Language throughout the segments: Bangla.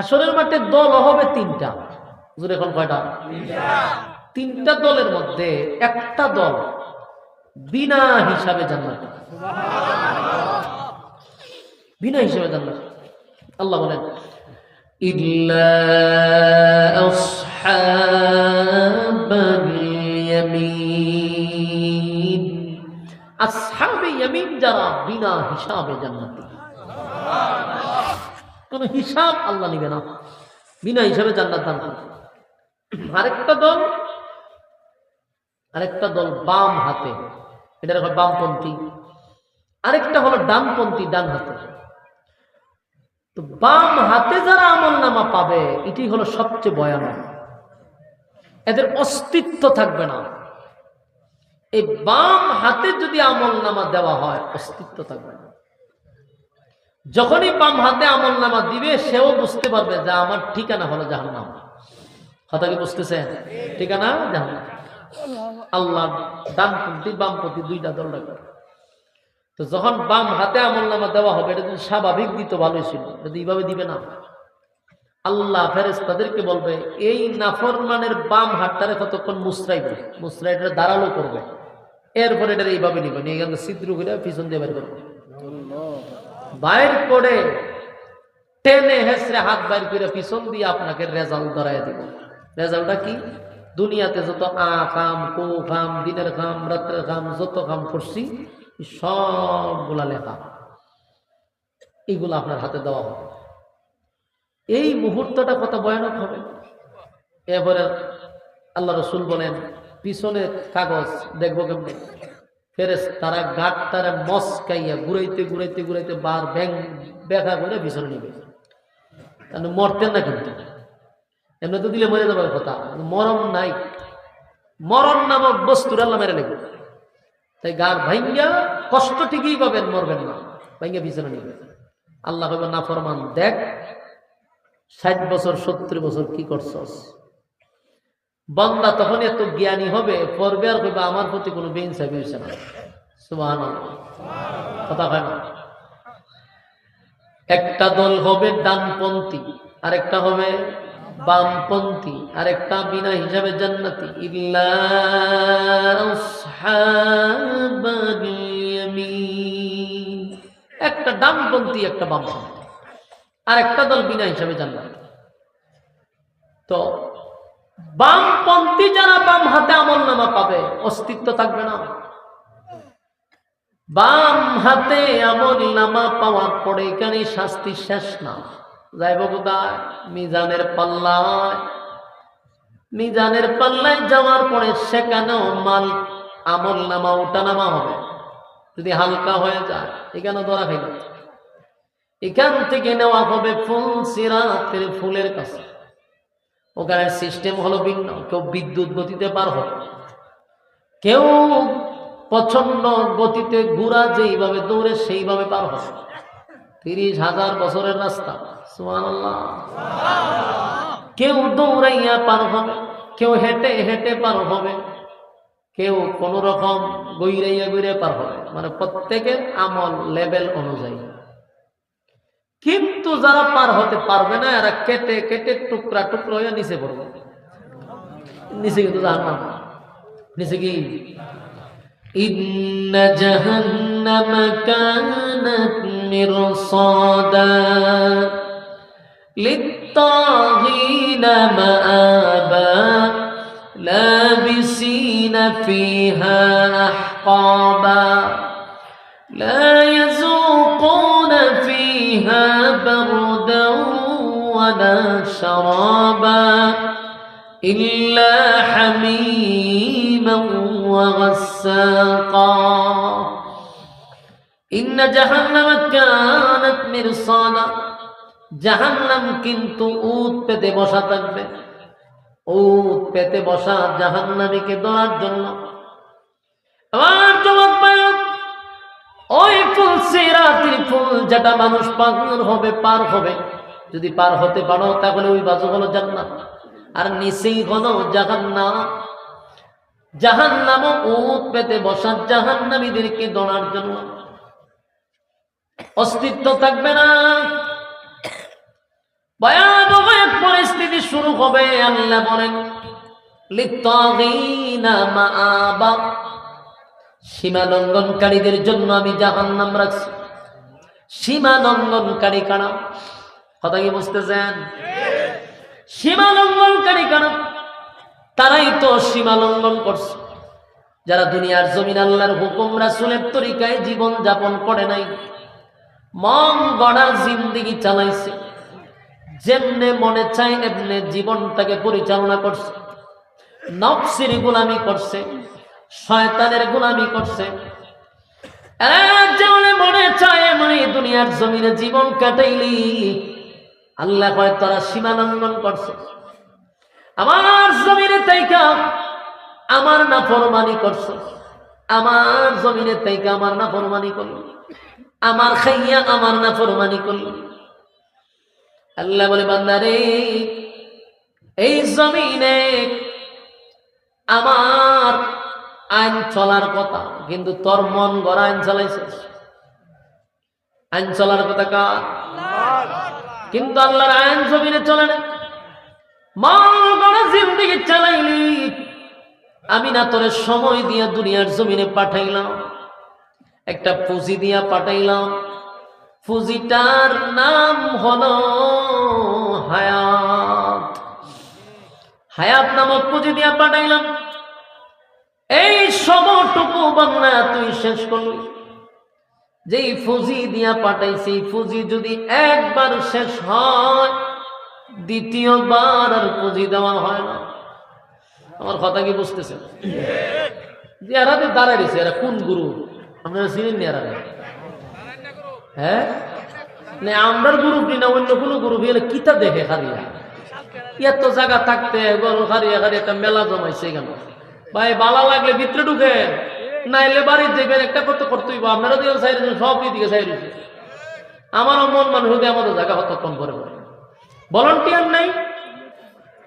হাসরের মাঠে দল হবে তিনটা। হুজুর, এখন কয়টা? তিনটা দলের মধ্যে একটা দল বিনা হিসাবে জান্নাত। বিনা হিসাবে জান্নাত। আল্লাহ বলেন আসহাবে যারা বিনা হিসাবে জান্নাতি। কোন হিসাব আল্লাহ নিবে না। বিনা হিসাবে জান্নাত দান করবে। আরেকটা দল আরেকটা দল বাম হাতে। এটা হয় বামপন্থী। আরেকটা হলো ডানপন্থী, ডান হাতে। তো বাম হাতে যারা আমল নামা পাবে, এটি হলো সবচেয়ে ভয়ানক। এদের অস্তিত্ব থাকবে না। এই বাম হাতে যদি আমল নামা দেওয়া হয়, অস্তিত্ব থাকবে না। যখনই বাম হাতে আমল নামা দিবে, সেও বুঝতে পারবে যে আমার ঠিকানা হলো জাহান্নাম। কথা কি বুঝতেছেন? ঠিকানা জাহান্নাম। আল্লাহ ডানপন্থী বামপন্থী দুইটা দল রাখবে তো যখন বাম হাতে আমল নামা দেওয়া হবে, এটা যদি স্বাভাবিক দিত, ভালোই ছিল। যদি এইভাবে দিবে না। আল্লাহ ফেরেস তাদেরকে বলবে, এই নাফরমানের বাম হাতটারে কতক্ষণ মুসরাইবে মুসরাইটা দাঁড়াল করবে। এরপরে এটা এইভাবে নিবে। নিয়ে গেলে ছিদ্র করে পিছন দিয়ে বের করবে। বাইর করে টেনে হেসরে হাত বাইর করে পিছন দিয়ে আপনাকে রেজাল্ট ধরাই দিব। রেজাল্টটা কি? দুনিয়াতে যত আ কাম কো খাম, দিনের কাম রাত্রের কাম যত কাম করছি সবগুলা লেখা। এইগুলো আপনার হাতে দেওয়া হবে। এই মুহূর্তটা কত ভয়ানক হবে। এরপরে আল্লাহ রসুল বলেন, পিছনে কাগজ দেখব কেমনি? ফেরেস তারা গাট তারা মস্কাইয়া ঘুরাইতে ঘুরাইতে ঘুরাইতে বার ব্যাং ব্যাখা করে পিছনে নিবে তাহলে মরতেন না কিন্তু? এমনি তো দিলে মরে যাবার কথা? মরণ নাই? মরণ নামক বস্তুর আল্লাহ মেরে নেবে। তাই গার ভাইঙ্গা কষ্ট ঠিকই পাবেন, মরবেন না। ভাইঙ্গা পিছনে নিবে আল্লাহ না ফরমান দেখ, ষাট বছর, সত্তর বছর কি করছস? বন্দা তখন এত জ্ঞানী হবে পর্বে আর কইবা, আমার প্রতি কোনো বেইনসাফি হয়েছে না। কথা হয় না? একটা দল হবে ডানপন্থী আর একটা হবে বামপন্থী আর একটা বিনা হিসাবে জান্নাতি। ইল্লা একটা ডানপন্থী, একটা বামপন্থী আর একটা দল বিনা হিসাবে জান্নাতি। তো বামপন্থী যারা বাম হাতে আমল নামা পাবে, অস্তিত্ব থাকবে না। বাম হাতে আমল নামা পাওয়ার পরে এখানে শাস্তি শেষ না। যাইব কোথায়? মিজানের পাল্লায়। মিজানের পাল্লায় যাওয়ার পরে সেখানেও মাল আমল নামা ওটা নামা হবে। যদি হালকা হয়ে যায় এখানে ধরা খাইল। এখান থেকে নেওয়া হবে ফুল, সিরাতের ফুলের কাছে। ওখানে সিস্টেম হলো ভিন্ন। কেউ বিদ্যুৎ গতিতে পার হবে কেউ প্রচণ্ড গতিতে ঘোরা যেইভাবে দৌড়ে সেইভাবে পার হবে তিরিশ হাজার বছরের রাস্তা কেউ দৌড়াইয়া পার হবে, কেউ হেঁটে হেঁটে পার হবে, কেউ কোন রকম গৈরাইয়া গৈরে পার হবে। মানে প্রত্যেকের আমল লেভেল অনুযায়ী। কিন্তু যারা পার হতে পারবে না এরা কেটে কেটে টুকরা টুকরা হয়ে নিচে পড়বে নিচে কিন্তু জাহান্নাম নিচে কি إن جهنم كانت مرصادا للطاغين مآبا لابسين فيها أحقابا لا ولا شرابا إلا حميما وغساقا إن جهنم كانت مرصادا জাহান্নাম কিন্তু উত পেতে বসা থাকবে উত পেতে বসা জাহান্নামীকে ধরার জন্য আবার জবাব পায় ওই ফুল সিরাতির ফুল যেটা মানুষ পার হবে পার হবে যদি পার হতে পারো, তাহলে ওই বাজু হলো জান্নাত। আর নিচেই হলো জাহান্নাম। জাহান্নাম উত পেতে বসা জাহান্নামীদেরকে দৌড়ার জন্য। অস্তিত্ব থাকবে না। ভয়াবহ এক পরিস্থিতি শুরু হবে, আল্লাহ বলেন সীমা লঙ্ঘনকারীদের জন্য আমি জাহান্নাম রাখছি। সীমা লঙ্ঘনকারী কারা? কথা কি বুঝতেছেন? সীমা লঙ্ঘনকারী কারা তারাই তো সীমা লঙ্ঘন করছে। যারা দুনিয়ার জমিন আল্লাহর হুকুম, রাসুলের তরিকায় জীবন যাপন করে নাই, মন গড়া জিন্দিগি চালাইছে। যেমনে মনে চায় এমনে জীবনটাকে পরিচালনা করছে। নফসির গোলামি করছে, শয়তানের গোলামি করছে। মনে চায়, এমনি দুনিয়ার জমিনে জীবন কাটাইলি। আল্লাহ কয়, তারা সীমা লঙ্ঘন করছে। আমার জমিনে তাইকা আমার না ফরমানি করছ। আমার জমিনে তাইকা আমার না ফরমানি করল। আমার খাইয়া আমার না ফরমানি করল। আল্লাহ বলে বান্দারে এই জমিনে আমার আইন চলার কথা, কিন্তু তোর মন গড়া আইন চালাইছিস। আইন চলার কথা কার? কিন্তু আল্লাহর আইন জমিনে চলে না। মন গড়া জিন্দিগি চালাইলি। আমি না তোরে সময় দিয়া দুনিয়ার জমিনে পাঠাইলাম। একটা পুঁজি দিয়া পাঠাইলাম। পুঁজিটার নাম হলো হায়াত। হায়াত নামক পুঁজি দিয়া পাঠাইলাম। এই সমটুকু বাংলা তুই শেষ করলি। যেই ফুজি দিয়া পাঠাইছি ফুজি যদি একবার শেষ হয়, দ্বিতীয়বার আর পুঁজি দেওয়া হয় না। আমার কথা কি এরা দাঁড়ায় এরা কোন গুরু? আপনারা চিনেন নি হ্যাঁ? না, আমরার গ্রুপ না, অন্য কোনো গ্রুপ এলে কিতা দেখে খারিয়া এত জায়গা থাকতে, গরু খারিয়া একটা মেলা জমাইছে কেন? ভাই, বালা লাগলে ভিতরে ঢুকে নাইলে বাড়ির একটা করতে করতেই আপনারা সাইড সব দিকে সাইড মন মানুষ আমাদের জায়গা হতক্ষণ করে ভলান্টিয়ার নাই।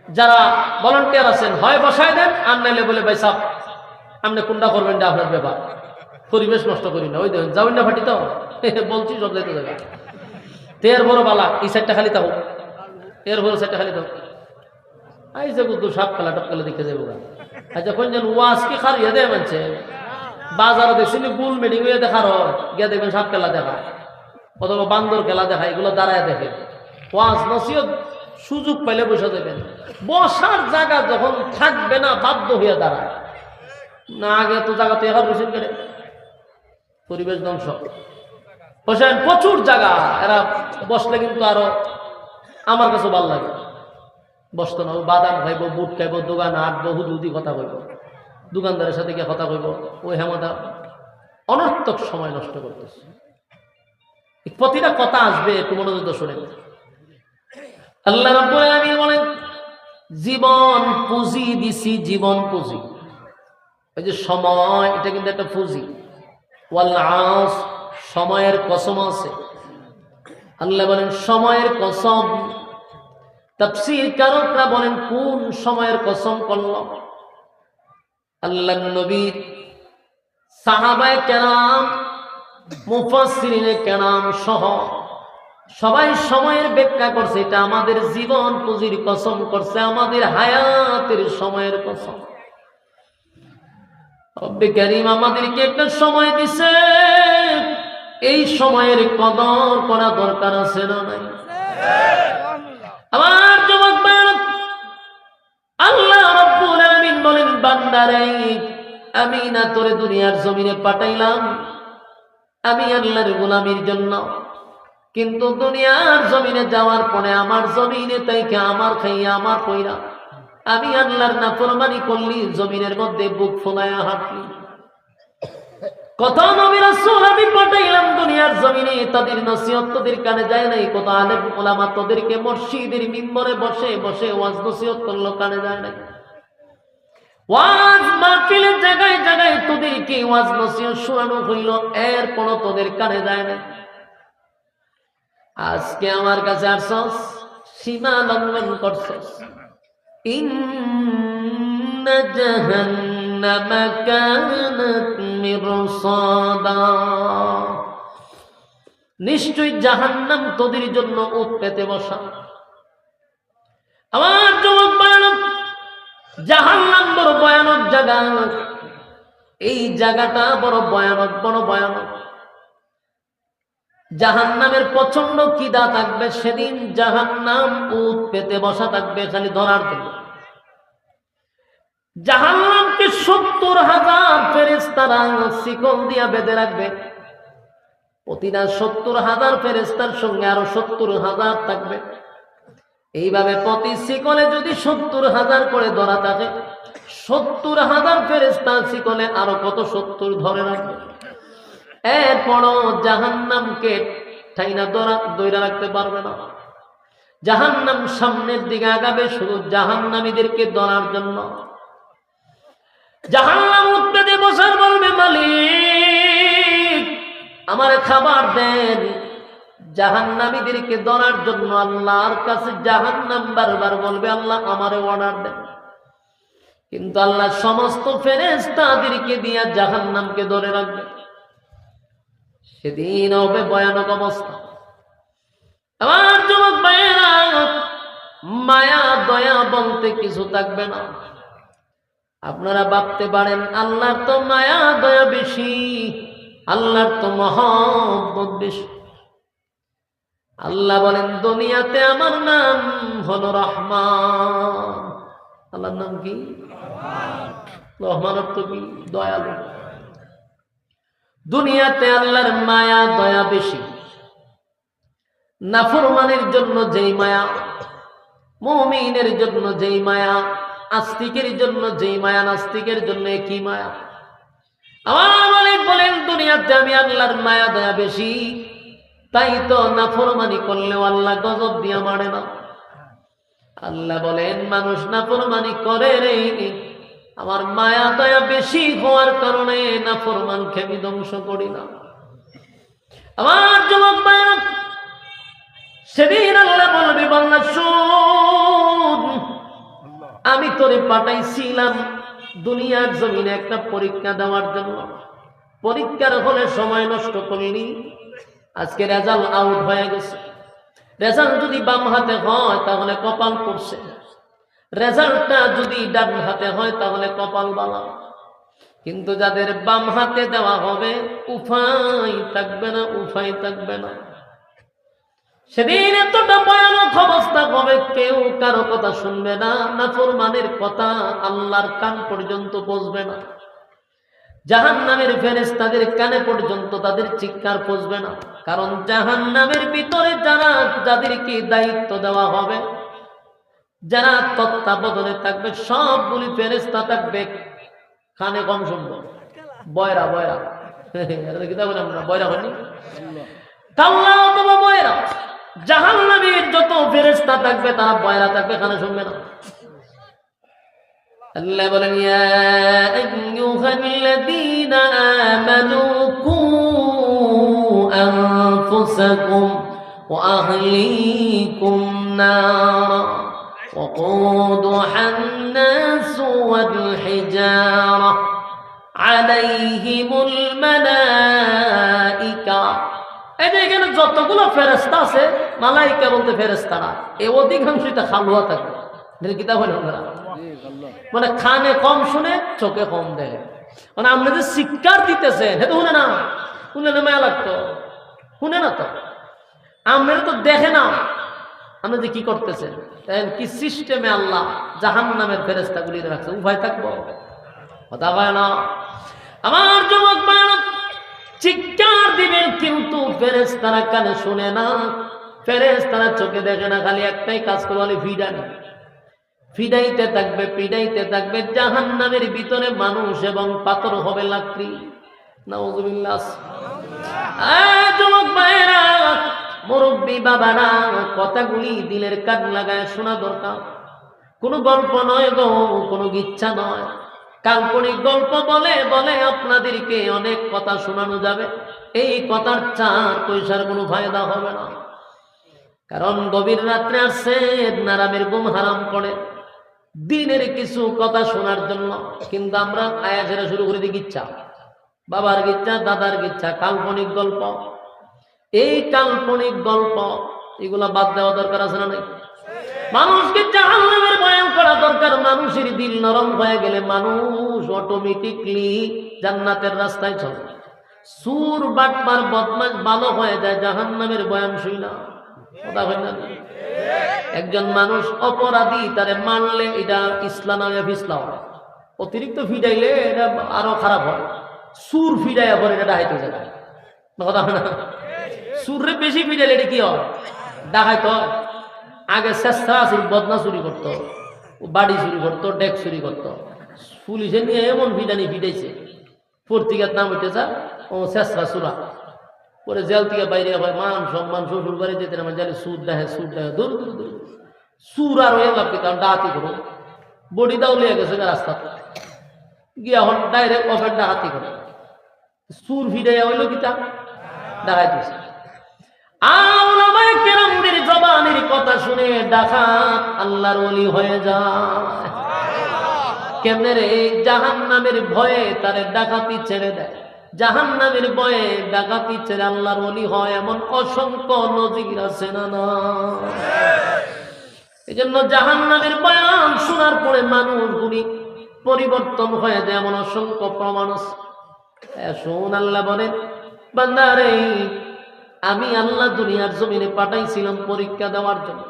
যারা ভলান্টিয়ার আছেন, হয় বসায় দেন, আর নাইলে বলে, ভাই সাপ আপনি কোনটা করবেন আপনার ব্যাপার। পরিবেশ নষ্ট করি না। ওই দেখুন, যাবেন না ফাটি তো? বলছি সব যাইতে জায়গা তের বড় বালা, এই সাইডটা খালি তাও এর বড় সাইডটা খালি তাও আই যে দু সাপ খেলা টপ খেলা দেখে যাব আচ্ছা কোন যেন ওয়াজ কি খারিয়ে দেয় মানছে? বাজারে দেখছি গুল মেডিং হয়ে দেখার গিয়ে দেখবেন সাপ খেলা দেখা অথবা বান্দর খেলা দেখা এগুলো দাঁড়ায় দেখে। ওয়াজ, নসিহত, সুযোগ পাইলে বসে দেবেন। বসার জায়গা যখন থাকবে না, বাধ্য হয়ে দাঁড়ায়। না, আগে তো জায়গা তো এখন বসে কেটে পরিবেশ ধ্বংস। বসেন প্রচুর জায়গা। এরা বসলে কিন্তু আরও আমার কাছে ভালো লাগে। বসতো না বাদাম খাইব, বুট খাইব, দোকান হাঁটবো হুদুদি কথা কইব দোকানদারের সাথে গিয়ে কথা কইব ওই হেমতা অনর্থক সময় নষ্ট করতেছে। প্রতিটা কথা আসবে, একটু মনোযোগ শোনেন। আল্লাহ রাব্বুল বলেন, জীবন পুঁজি দিছি, জীবন পুঁজি। ওই যে সময়, এটা কিন্তু একটা পুঁজি। ওয়াল সময়ের কসম আছে। আল্লাহ বলেন, সময়ের কসম। তাফসীর কারকরা বলেন, কোন সময়ের কসম করল আল্লাহ নবীর সাহাবায়ে কেরাম, মুফাসসিরিনে কেরাম সহ সবাই সময়ের ব্যাখ্যা করছে, এটা আমাদের জীবন পুঁজির কসম করছে, আমাদের হায়াতের সময়ের কসম। আমাদেরকে একটা সময় দিছে, এই সময়ের কদর করা দরকার আছে না নাই? আমার আমি না তোরে দুনিয়ার জমিনে পাঠাইলাম। আমি আল্লাহর গোলামির জন্য। কিন্তু দুনিয়ার জমিনে যাওয়ার পরে আমার জমিনে তাইকে আমার খাইয়া আমার কইরা, আমি আল্লাহর নাফরমানি করলি, জমিনের মধ্যে বুক ফোলায়া হাঁটলি। কত নবী রাসূল, আমি পাঠাইলাম দুনিয়ার জমিনে, তাদের নসিহত কানে যায় নাই কত আলেম ওলামা তোদেরকে মসজিদের মিম্বরে বসে বসে ওয়াজ নসিহত করল, কানে যায় নাই। ওয়াজ মাহফিলে জায়গায় জায়গায় তোদেরকে ওয়াজ নসিহত শোনানো হইল এর কোন তোদের কানে যায় না। আজকে আমার কাছে আসছস সীমা লঙ্ঘন করছস। ইন্না জাহান্নাম কানাত মিরসাদা। নিশ্চয় জাহান্নাম তোদের জন্য উৎপেতে বসা। আমার জবাব বাড়ানো ভয়ানক জায়গা। এই জায়গাটা বড় ভয়ানক বড় ভয়ানক। জাহান্নামের প্রচণ্ড কিদা থাকবে, সেদিন জাহান্নাম উত পেতে বসা থাকবে খালি ধরার জন্য। জাহান্নামকে সত্তর হাজার ফেরেস্তারা শিকল দিয়া বেঁধে রাখবে। প্রতিটা সত্তর হাজার ফেরেস্তার সঙ্গে আরও সত্তর হাজার থাকবে। এইভাবে প্রতি শিকলে যদি সত্তর হাজার করে ধরা থাকে, সত্তর হাজার ফেরেস্তার শিকলে আরও কত সত্তর ধরে রাখবে? এরপরও জাহান্নামকে ঠাইনা ধরা দৈরা রাখতে পারবে না। জাহান্নাম সামনের দিকে আগাবে শুধু জাহান্নামীদেরকে ধরার জন্য। জাহান্নাম উঠতে বসার বলবে, মালিক, আমার খাবার দেন। জাহান্নামীদেরকে ধরার জন্য আল্লাহর কাছে জাহান্নাম বারবার বলবে, আল্লাহ, আমারে অর্ডার দেন কিন্তু আল্লাহ সমস্ত ফেরেস্তাদেরকে দিয়া জাহান্নামকে ধরে রাখবে। সেদিন হবে ভয়ানক অবস্থা। আমার যুবক ভাইয়েরা, মায়া, দয়া বলতে কিছু থাকবে না। আপনারা ভাবতে পারেন, আল্লাহর তো মায়া, দয়া বেশি, আল্লাহর তো মহব্বত বেশি। আল্লাহ বলেন, দুনিয়াতে আমার নাম হলো রহমান। আল্লাহর নাম কি? রহমান অর্থ কি? দয়ালু। দুনিয়াতে আল্লাহর মায়া, দয়া বেশি। নাফরমানের জন্য যেই মায়া, মমিনের জন্য যেই মায়া, আস্তিকের জন্য যেই মায়া, নাস্তিকের জন্য কি মায়া। আমার বলেন, দুনিয়াতে আমি আল্লাহর মায়া, দয়া বেশি। তাই তো নাফরমানি করলেও আল্লাহ গজব দিয়া মারে না। আল্লাহ বলেন, মানুষ নাফরমানি করে রে আমার মায়া দয়া বেশি হওয়ার কারণে নাফরমানকে আমি ধ্বংস করি না। আমার যুবক মায়া সেদিন আল্লাহ বলবে বাংলা আমি তোরে পাঠাইছিলাম দুনিয়ার জমিনে একটা পরীক্ষা দেওয়ার জন্য। পরীক্ষার হলে সময় নষ্ট করলি। আজকে রেজাল্ট আউট হয়ে গেছে। রেজাল্ট যদি বাম হাতে হয়, তাহলে কপাল করছে রেজাল্টটা যদি ডান হাতে হয়, তাহলে কপাল বালা। কিন্তু যাদের বাম হাতে দেওয়া হবে, উফাই থাকবে না, উফাই থাকবে না। সেদিন এতটা ভয়ানক অবস্থা হবে, কেউ কারও কথা শুনবে না, নাফরমানের কথা আল্লাহর কান পর্যন্ত বসবে না। জাহান নামের ফেরেস তাদের কানে পর্যন্ত তাদের চিৎকার পৌঁছবে না। কারণ জাহান নামের ভিতরে যারা, যাদেরকে দায়িত্ব দেওয়া হবে, যারা তত্ত্বাবধানে থাকবে, সবগুলি ফেরেস্তা থাকবে। কানে কম শুনব। বয়রা বয়রা। বয়রা হয়নি? বয়রা। জাহান্নামের যত ফেরেস্তা থাকবে, তারা বয়রা থাকবে, কানে শুনবে না। আল্লাহ বলেন ইয়া আইয়ুহাল্লাযীনা আমানু কু আনফুসাকুম ওয়া আহলিকুম নারা وقودها الناس والحجارة عليهم الملائكة এই যে এখানে যতগুলো ফেরেস্তা আছে মালাইকা বলতে ফেরেস্তা না এ অধিকাংশই তা খালুয়া থাকে এটা কিতাব হলো মানে খানে কম শুনে চোখে কম দেয় মানে আপনি যে শিক্ষার দিতেছেন সেটা শুনে না শুনে না মায়া লাগতো। শুনে না তো। আপনারা তো দেখে না আপনি যে কি করতেছেন? কি সিস্টেমে আল্লাহ জাহান নামের ফেরেস্তা গুলি রাখছে? উভয় থাকব? কথা হয় না। আমার যুবক বায়না চিৎকার দিবেন কিন্তু ফেরেস্তারা কানে শুনে না। ফেরেস্তারা চোখে দেখে না খালি একটাই কাজ করে বলে ভিডানি। ফিডাইতে থাকবে, পিডাইতে থাকবে জাহান নামের ভিতরে মানুষ এবং পাথর হবে লাকড়ি। মুরব্বী বাবারা, কথাগুলি দিলের কান লাগায় শোনা দরকার। কোনো গল্প নয় গো, কোনো ইচ্ছা নয়। কাল্পনিক গল্প বলে বলে আপনাদেরকে অনেক কথা শোনানো যাবে। এই কথার চার পয়সার কোনো ফায়দা হবে না। কারণ গভীর রাত্রে আসছে নারামের ঘুম হারাম করে। দিনের কিছু কথা শোনার জন্য। কিন্তু আমরা আয়াসেরা শুরু করে দিই ইচ্ছা। বাবার গিচ্ছা, দাদার গিচ্ছা, কাল্পনিক গল্প। এই কাল্পনিক গল্প, এগুলা বাদ দেওয়া দরকার আছে না নাই? মানুষকে জাহান্নামের বয়ান করা দরকার। মানুষের দিল নরম হয়ে গেলে মানুষ অটোমেটিকলি জান্নাতের রাস্তায় চলে। সুর বাটবার বদমাস ভালো হয়ে যায়, জাহান্নামের বয়ান শুই না কথা না একজন মানুষ অপরাধী, তারে মানলে এটা ইসলাম হয় অতিরিক্ত ফিডাইলে এটা আরও খারাপ হয় সুর ফিডাইয়া পরে এটা ডাহাইতে যায় কথা না? সুরে বেশি ফিডাইলে এটা কি হয় ডাকাইতে হয় আগে চেষ্টা আছিল, বদনা চুরি করতো বাড়ি চুরি করতো ডেক চুরি করতো পুলিশে নিয়ে এমন ফিডানি ফিডাইছে পত্রিকার নাম উঠেছে ও চেষ্টা চুরা পরে জেল থেকে বাইরে হয় মান সম্মান শ্বশুর বাড়ি যেতে আমার জানি সুদ দেখে সুদ দেখে দূর দূর দূর। সুর আর হয়ে লাভ কারণ ডাহাতি করো। বডি দাও লিয়ে গেছে রাস্তা গিয়া হন ডাইরেক্ট অফের ডাহাতি করে। সুর ফিডাইয়া হইল কিতা ডাকাই দিছে আউলামায়ে কেরামদের জবানের কথা শুনে ডাকাত আল্লাহর ওলি হয়ে যায়। কেমনে রে? জাহান নামের ভয়ে তারে ডাকাতি ছেড়ে দেয়। জাহান নামের ভয়ে ডাকাতি ছেড়ে আল্লাহর ওলি হয় এমন অসংখ্য নজির আছে না না? এই জন্য জাহান নামের বয়ান শোনার পরে মানুষগুলি পরিবর্তন হয়ে যায় এমন অসংখ্য প্রমাণ শোন, আল্লাহ বলেন, বান্দারে, আমি আল্লাহ দুনিয়ার জমিনে পাঠাইছিলাম পরীক্ষা দেওয়ার জন্য।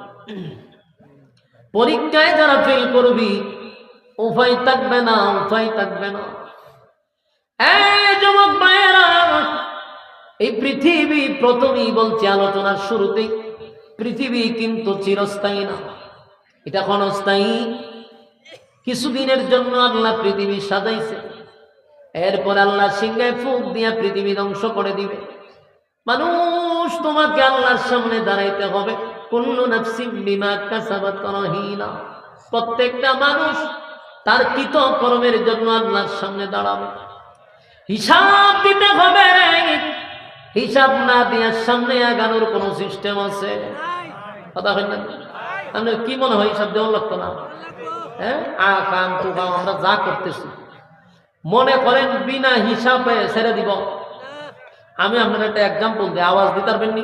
পরীক্ষায় যারা ফেল করবি উপায় থাকবে না উপায় থাকবে না। এই পৃথিবী প্রথমেই বলছে আলোচনার শুরুতেই, পৃথিবী কিন্তু চিরস্থায়ী না। এটা ক্ষণস্থায়ী। কিছুদিনের জন্য আল্লাহ পৃথিবী সাজাইছে। এরপর আল্লাহ সিংহায় ফুক দিয়া পৃথিবী ধ্বংস করে দিবে। মানুষ, তোমাকে আল্লাহর সামনে দাঁড়াইতে হবে। প্রত্যেকটা মানুষ তার কৃত কর্মের জন্য আল্লাহর সামনে দাঁড়াবে। হিসাব দিতে হবে রে। হিসাব না দেওয়ার সামনে আগানোর কোনো সিস্টেম আছে? কথা হয় না? আপনার কি মনে হয় হিসাব দেওয়া লাগতো না? হ্যাঁ? আ কাম তু কাম আমরা যা করতেছি। মনে করেন বিনা হিসাবে ছেড়ে দিব। আমি আপনার একটা এক্সাম্পল দিই আওয়াজ দিতে পারবেন নি?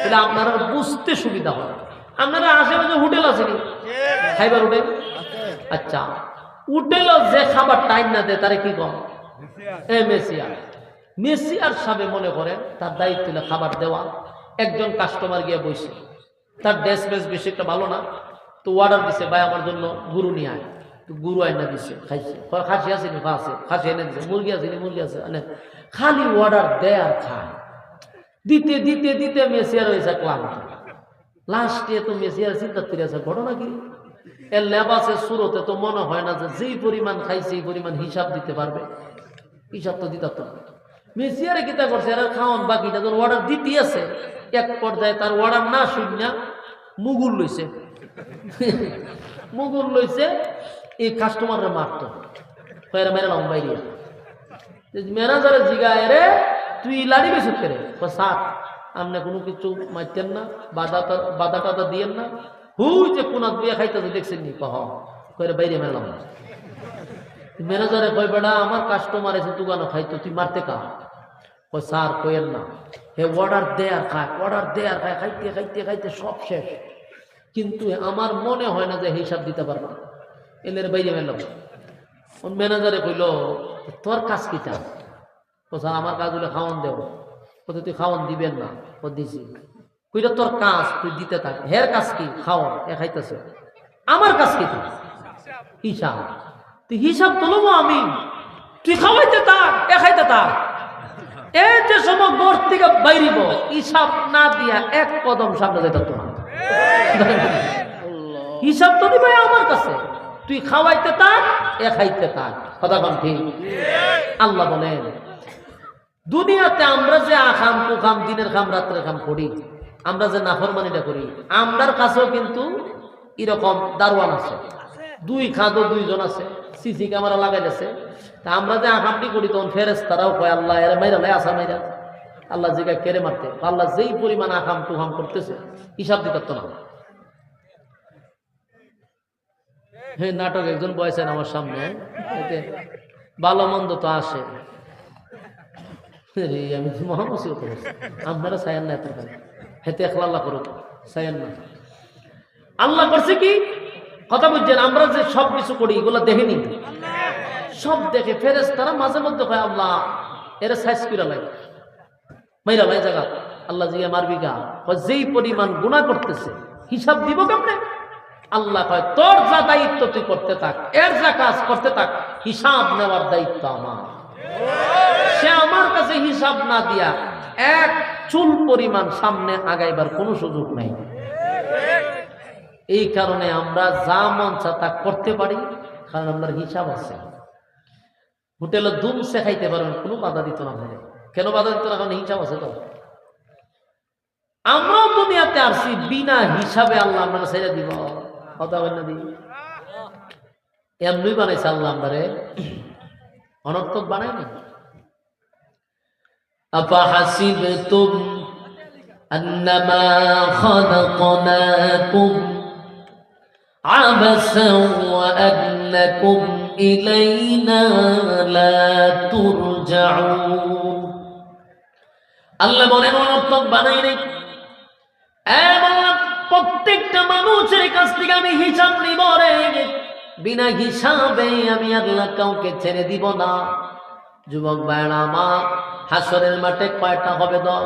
তাহলে আপনারা বুঝতে সুবিধা হয় আপনারা আশেপাশে হোটেল আছে নি খাইবার হোটেল? আচ্ছা হোটেল যে খাবার টাইম না দেয় তারে কি কম মেসিয়ার মনে করেন, তার দায়িত্ব খাবার দেওয়া। একজন কাস্টমার গিয়ে বসে তার ড্রেস মেস বেশি একটা ভালো না, তো অর্ডার দিছে, ভাই আমার জন্য গুরু নিয়ে আয়। তো গুরু আইনা দিছে, খাইছে। খাসি আছে নি আছে। খাসি এনে দিছে। মুরগি আছে নি মুরগি আছে। আনে। খালি অর্ডার দেয় আর খায়। দিতে দিতে দিতে মেসিয়ার হয়েছে ক্লান্ত। লাস্টে তো মেসিয়ার চিন্তা করে ঘটনা কি? এর লেবাসের শুরুতে তো মনে হয় না যে যেই পরিমাণ খাইছে, এই পরিমাণ হিসাব দিতে পারবে। হিসাব তো দিতে তো মেসিয়ারে কিতা করছে? এরা খাওয়ান বাকিটা তোর অর্ডার দিতে আছে। এক পর্যায়ে তার অর্ডার না শুনিয়া মুগুর লইছে। মুগুর লইছে, এই কাস্টমাররা মারতো। কয়েরা মেরে লম্বাই দিয়া। ম্যানেজারে জিগায় রে তুই লাড়ি বেশি করে? সাত আপনি কোনো কিছু মারতেন না বাধা বাধা টাধা দিয়েন না। হুই যে কোন দিয়ে খাইতেছে, দেখছেন নি? কহ কয়ে বাইরে মেলাম ম্যানেজারে কয় বেড়া আমার কাস্টমার এসে দোকানে খাইতো তুই মারতে কা কই স্যার কয়েন না। হে অর্ডার দে আর খায় অর্ডার দে আর খায় খাইতে খাইতে খাইতে সব শেষ। কিন্তু আমার মনে হয় না যে হিসাব দিতে পারব এলের বাইরে মেলাম ম্যানেজারে কইল, তোর কাজ কি তা? ও স্যার, আমার কাজ হলে খাওয়ান দেব। কোথায় তুই খাওয়ান দিবেন না। ও দিছি। কইটা তোর কাজ তুই দিতে থাক। হের কাজ কি? খাওয়ান, এ খাইতেছে। আমার কাজ কি হিসাব। হিসাব তুলবো আমি। তুই খাওয়াইতে থাক, এ খাইতে থাক। এ যে সময় গোর থেকে বাইরিব, হিসাব না দিয়া এক কদম সামনে যেতে তো না হিসাব তো দিবে আমার কাছে। তুই খাওয়াইতে থাক, এ খাইতে থাক। কথা কন ঠিক? আল্লাহ বলেন, দুনিয়াতে আমরা যে আখাম, কুখাম, দিনের খাম, রাত্রের খাম করি, আমরা যে নাফরমানিটা করি, আমরার কাছেও কিন্তু এরকম দারোয়ান আছে। দুই খাদো দুইজন আছে। সিসি ক্যামেরা লাগাই আছে তা আমরা যে আকামটি করি তখন ফেরেস তারাও কয়, আল্লাহ, এরা মাইরা লাই আসা মাইরা। আল্লাহ জিগা কেড়ে মারতে। আল্লাহ যেই পরিমাণ আকাম টুকাম করতেছে, হিসাব দিতে না। হ্যাঁ নাটক, একজন বয়সেন আমার সামনে? এতে ভালো মন্দ তো আসে। আমি তো করছি আপনারা সায়ান না, এত হেতে একলা করুক সায়ান না। আল্লাহ করছে কি? কথা বুঝছেন আমরা যে সব কিছু করি, এগুলো দেখেনি। সব দেখে ফেরেস তারা মাঝে মধ্যে কয়, আল্লাহ, এরা সাইজ করে লাগে মাইরা ভাই জায়গা। আল্লাহ জিয়া মারবি গা। যেই পরিমাণ গুণা করতেছে, হিসাব দিব কেমনে? আল্লাহ কয়, তোর যা দায়িত্ব তুই করতে থাক, এর যা কাজ করতে থাক, হিসাব নেওয়ার দায়িত্ব আমার। সে আমার কাছে হিসাব না দিয়া এক চুল পরিমাণ সামনে আগাইবার কোনো সুযোগ নেই। এই কারণে আমরা যা মন চা তা করতে পারি কারণ আমরা হিসাব আছে হোটেলে দুম সে খাইতে পারবেন কোনো বাধা দিত না ভাই কেন বাধা দিত না কারণ হিসাব আছে তো আমরাও দুনিয়াতে আসছি বিনা হিসাবে আল্লাহ আমরা ছেড়ে দিব কথা বল না দি এমনি বানাইছে আল্লাহ আমারে অনর্থক বানায়নি أفحسبتم أنما خلقناكم عبثا وأنكم إلينا لا ترجعون আল্লাহ বলেন অনর্থক বানাই নাই এবং প্রত্যেকটা মানুষের কাছ থেকে আমি হিসাব নিব রে বিনা হিসাবে আমি আল্লাহ কাউকে ছেড়ে দিব না যুবক ভাইরা আমার হাসরের মাঠে কয়টা হবে দল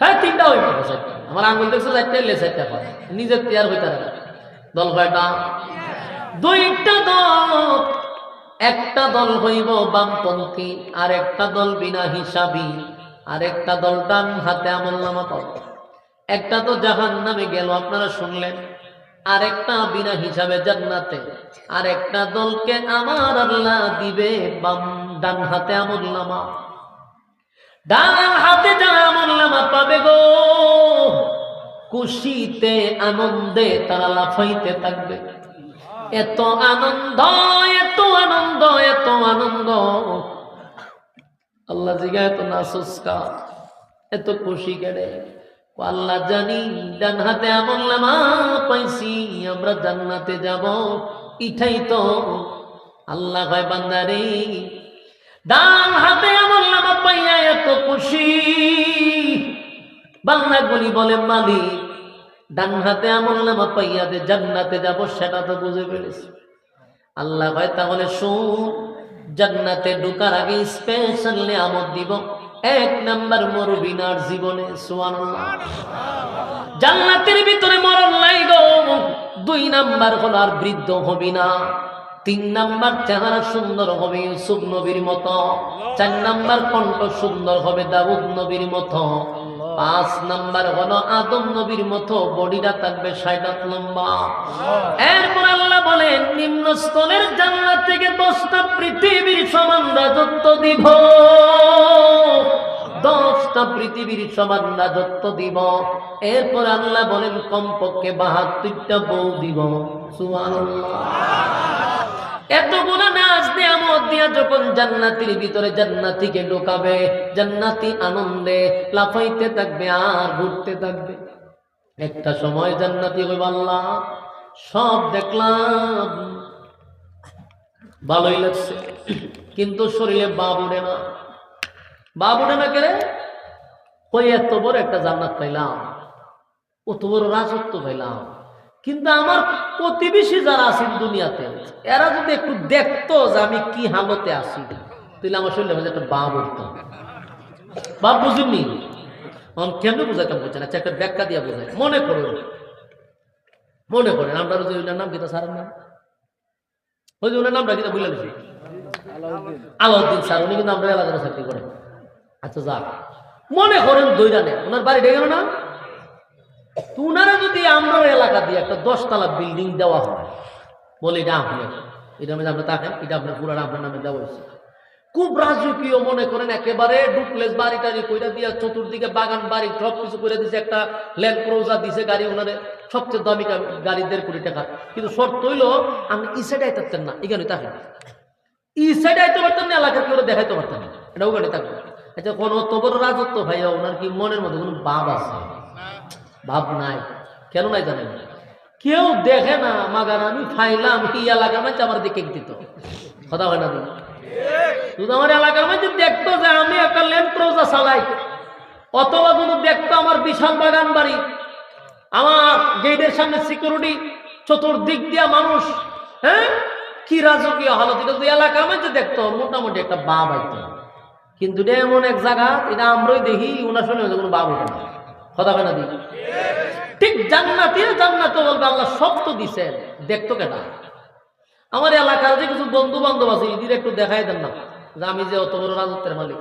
হ্যাঁ তিনটা হইব চারটা আমার আঙ্গুল দেখছো চারটা এলে চারটা হয় নিজের তৈয়ার হইতে পারে দল কয়টা? দুইটা দল। একটা দল হইব বামপন্থী আর একটা দল বিনা হিসাবি আর একটা দল ডান হাতে আমল নামা পাবে একটা তো জাহান নামে গেল, আপনারা শুনলেন? আর একটা বিনা হিসাবে জান্নাতে আর একটা দলকে আমার আল্লাহ দিবে বাম, ডান হাতে আমল নামা। ডান হাতে যারা আমল নামা পাবে গো। খুশিতে, আনন্দে তারা লাফাইতে থাকবে। এত আনন্দ এত আনন্দ এত আনন্দ। আল্লাহ জিগা এত নাসুস্কা এত খুশি কেড়ে। আল্লাহ জানি, ডান হাতে আমল নামা পাইছি, আমরা জান্নাতে যাব। ইঠাই তো আল্লাহ হয় বান্দারে, ডান হাতে আমল নামা পাইয়া এত খুশি। বাংলা গুলি বলে মালিক। ডান হাতে আমল নামা পাইয়া দে জান্নাতে যাব, সেটা তো বুঝে পেরেছি আল্লাহ ভাই তাহলে শুন, জান্নাতে ঢুকার আগে স্পেশালি আমদ দিব। এক নাম্বার মরবিনার জীবনে সোয়ান জান্নাতের ভিতরে মরণ নাই গো। দুই নাম্বার হলো আর বৃদ্ধ হবি না। তিন নাম্বার চেহারা সুন্দর হবে ইউসুফ নবীর মতো। চার নাম্বার কণ্ঠ সুন্দর হবে দাউদ নবীর মতো। পাঁচ নাম্বার হলো আদম নবীর মতো বডিটা থাকবে ষাট লম্বা। এরপর আল্লাহ বলেন নিম্ন স্তরের জানলা থেকে দশটা পৃথিবীর সমান রাজত্ব দিব। দশটা পৃথিবীর সমান রাজত্ব দিব। এরপর আল্লাহ বলেন কমপক্ষে বাহাত্তরটা বউ দিব। সুবহানাল্লাহ। এতগুলো নাচ দেয়া মত দিয়া যখন জান্নাতির ভিতরে জান্নাতিকে ঢোকাবে, জান্নাতি আনন্দে লাফাইতে থাকবে, আর ঘুরতে থাকবে। একটা সময় জান্নাতি হইব আল্লাহ, সব দেখলাম। ভালোই লাগছে, কিন্তু শরীরে বাপ উঠে না। বাপ উঠে না কেড়ে? ওই এত বড় একটা জান্নাত পাইলাম, কত বড় রাজত্ব পাইলাম। কিন্তু আমার প্রতিবেশী যারা আছেন দুনিয়াতে, এরা যদি একটু দেখতো যে আমি কি হালতে আছি, তাহলে আমার শরীরে মধ্যে একটা বাপ উঠতো। বাপ বুঝুননি? আমি কেমনে বুঝাইতাম বুঝছেন আচ্ছা একটা ব্যাখ্যা দিয়া বোঝাই। মনে করুন, মনে করেন, আমরা যে ওইটার নাম কিতা স্যারের নাম? ওই যে ওনার নামটা কিতা বুঝলেন আলাউদ্দিন স্যার, উনি কিন্তু আমরা এলাকার চাকরি করেন। আচ্ছা যাক। মনে করেন দইরা নেন ওনার বাড়ি ডেকে না? তো উনারা যদি আমরা এলাকা দিয়ে একটা দশতলা বিল্ডিং দেওয়া হয়, বলে এটা আপনার এটা আমি আপনি তাকেন এটা আপনার পুরাটা আপনার নামে দেওয়া হয়েছে। খুব রাজকীয় মনে করেন, একেবারে ডুপ্লেস বাড়ি টাড়ি কইরা দিয়া চতুর্দিকে বাগান, বাড়ি সব কিছু করে দিছে, একটা ল্যান্ড ক্রোজার দিছে গাড়ি ওনারে, সবচেয়ে দামি গাড়ি দেড় কোটি টাকা। কিন্তু শর্ত হইল আপনি ই সাইডে আইতেন না। এখানে থাকেন ই সাইডে আইতে পারতেন না, এলাকার কেউ দেখাইতে পারতেন না। এটাও গাড়ি থাকবে। আচ্ছা কোন অত রাজত্ব, ভাইয়া, ওনার কি মনের মধ্যে কোনো ভাব আছে? ভাব নাই। কেন নাই জানেন? কেউ দেখে না, মাগার আমি ফাইলাম কি এলাকার মধ্যে আমার দিকে দিত। কথা হয় না শুধু আমার এলাকার মধ্যে দেখতো যে আমি একটা ল্যান্ড ক্রোজার চালাই, অথবা যদি দেখতো আমার বিশাল বাগান বাড়ি, আমার গেটের সামনে সিকিউরিটি চতুর্দিক দিয়া মানুষ হ্যাঁ? কি রাজকীয় হালত, এটা তো এলাকার মধ্যে দেখতো, মোটামুটি একটা বা বাইতো কিন্তু এটা এমন এক জায়গা, এটা আমরাই দেখি, ওনার শুনে কোনো বাপ ওঠে না। ঠিক জান্নাতি জান্নাত আল্লাহ সব তো দেখতো কেনা আমার এলাকার যে কিছু বন্ধু বান্ধব আছে এদের একটু দেখাই দেন না। যে আমি যে অত বড় রাজত্বের মালিক,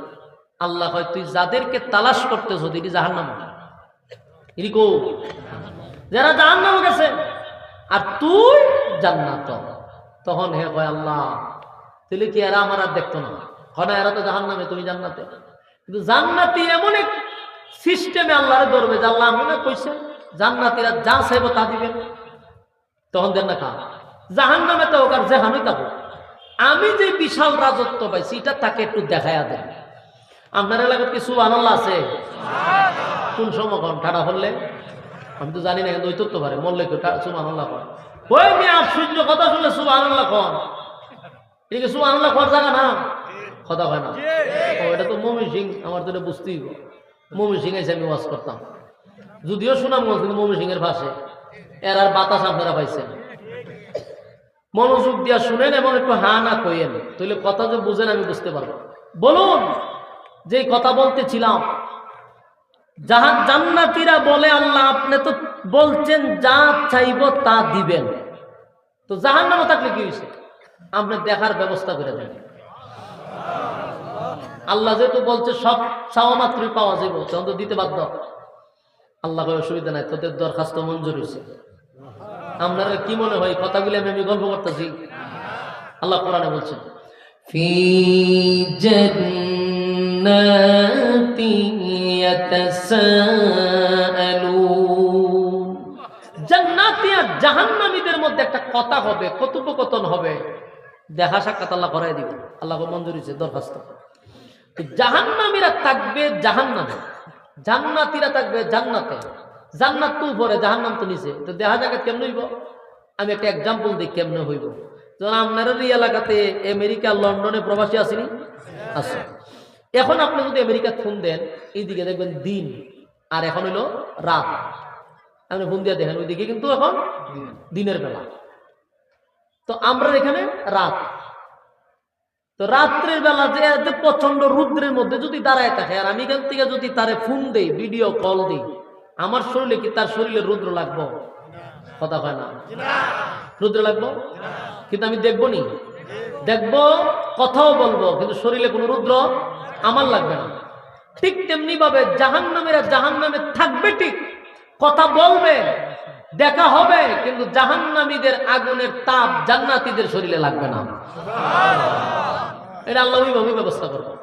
আল্লাহ হয় তুই যাদেরকে তালাশ করতেছ এটি জাহান নাম ইরিকো যারা জাহান নাম গেছে, আর তুই জান্নাত। তখন হে কয়, আল্লাহ, তাহলে কি এরা আমার আর দেখতো না? হয় এরা তো জাহান নামে তুমি জান্নাতে। কিন্তু জান্নাতি এমন এক সিস্টেমে আল্লাহরে ধরবে যে আল্লাহ আমি না কইছে জান্নাতিরা যা চাইব তা দিবেন। তখন দেন না খা জাহান নামে তো ওকার জেহানুই থাকো আমি যে বিশাল রাজত্ব পাইছি এটা তাকে একটু দেখাইয়া দেন। আপনার এলাকার কিছু আনাল্লা আছে? কোন সময় ঠাডা হলে আমি তো জানি না কিন্তু ওই তো পারে। মরলে কেউ সুবাহ আনাল্লাহ কন ওই মেয়ে আশ্চর্য কথা শুনলে সুবাহ আনাল্লাহ কন। এটা কি সুবাহ আনাল্লাহ কর জায়গা না? কথা হয় না। ও এটা তো মমি সিং আমার তো এটা বুঝতেই। মমি সিং এসে আমি ওয়াজ করতাম। যদিও সুনাম কিন্তু মমি সিং এর পাশে এর আর বাতাস আপনারা পাইছেন। মনোযোগ দিয়া শুনেন এবং একটু হা না কইেন তাহলে কথা যে বুঝেন আমি বুঝতে পারব। বলুন যে কথা বলতেছিলাম, যাহা জান্নাতিরা বলে আল্লাহ, আপনি তো বলছেন, যা চাইব তা দিবেন। তো জাহান থাকলে কি হয়েছে আপনি দেখার ব্যবস্থা করে দেন। আল্লাহ যেহেতু বলছে সব চাওয়া মাত্রই পাওয়া যাবে তখন তো দিতে বাধ্য আল্লাহ কয় অসুবিধা নাই তোদের দরখাস্ত মঞ্জুর হয়েছে আপনারা কি মনে হয় কথাগুলি আমি আমি গল্প করতেছি আল্লাহ কোরআনে বলছেন في جنات يتساءلون জান্নাতি আর জাহান্নামীদের মধ্যে একটা কথা হবে কথোপকথন হবে দেখা সাক্ষাৎ আল্লাহ করাই দিবে আল্লাহ মঞ্জুর হয়েছে দরখাস্ত তো জাহান্নামীরা থাকবে জাহান্নামে। জান্নাতিরা থাকবে জান্নাতে। জান্নাত তো উপরে জাহান্নাম তো নিচে। তো দেখা যাক কেমন হইব। আমি একটা এক্সাম্পল দিই কেমনে হইব। যেমন আপনার এই এলাকাতে আমেরিকা লন্ডনে প্রবাসী আসেনি আছে। এখন আপনি যদি আমেরিকা ফোন দেন এইদিকে দেখবেন দিন। আর এখন হইল রাত। আপনি ফোন দিয়ে দেখেন ওইদিকে কিন্তু এখন দিনের বেলা। তো আমরা এখানে রাত। তো রাত্রের বেলা যে এত প্রচণ্ড রুদ্রের মধ্যে যদি দাঁড়ায় থাকে, আর আমি এখান থেকে যদি তারে ফোন দেই ভিডিও কল দিই, আমার শরীরে কি তার শরীরে রুদ্র লাগবো? কথা হয় না। রুদ্র লাগবো? কিন্তু আমি দেখব নি। দেখব, কথাও বলব, কিন্তু শরীরে কোনো রুদ্র আমার লাগবে না। ঠিক তেমনি ভাবে জাহান নামেরা জাহান নামে থাকবে ঠিক, কথা বলবে, দেখা হবে, কিন্তু জাহান্নামীদের আগুনের তাপ জান্নাতীদের শরীরে লাগবে না। এটা আল্লাহ ব্যবস্থা করব।